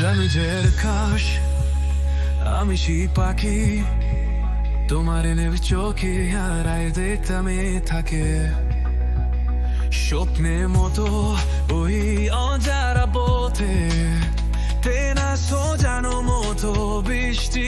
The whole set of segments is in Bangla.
ডানুজের কাশ আমি সেই পাখি তোমার এনে চোখে হারাই দেখতামে থাকে স্বপ্নের মতো ওই অজারা পথে তেনা সোজানো মতো বৃষ্টি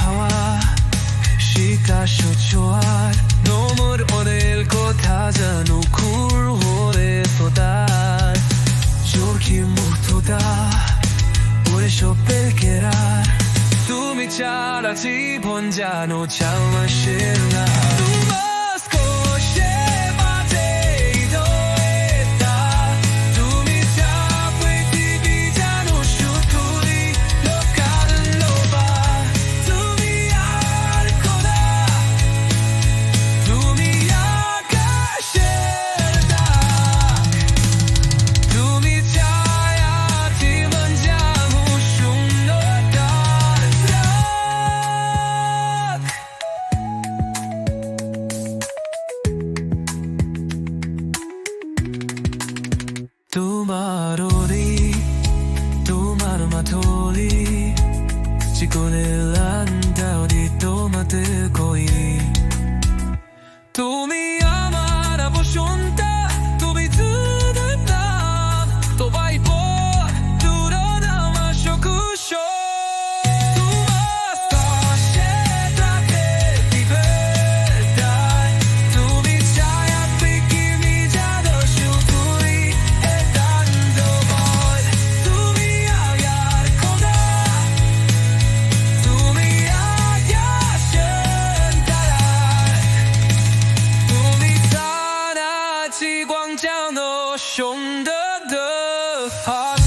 hawa shika shuchuar no mor onel kotha janu kur hore todar jorki murtoda ore shopel kerar তুমি ছাড়া জীবন জানো চাওয়া সেরা তোমার ওরি তোমার মাথলি চিকনের 凶的的好。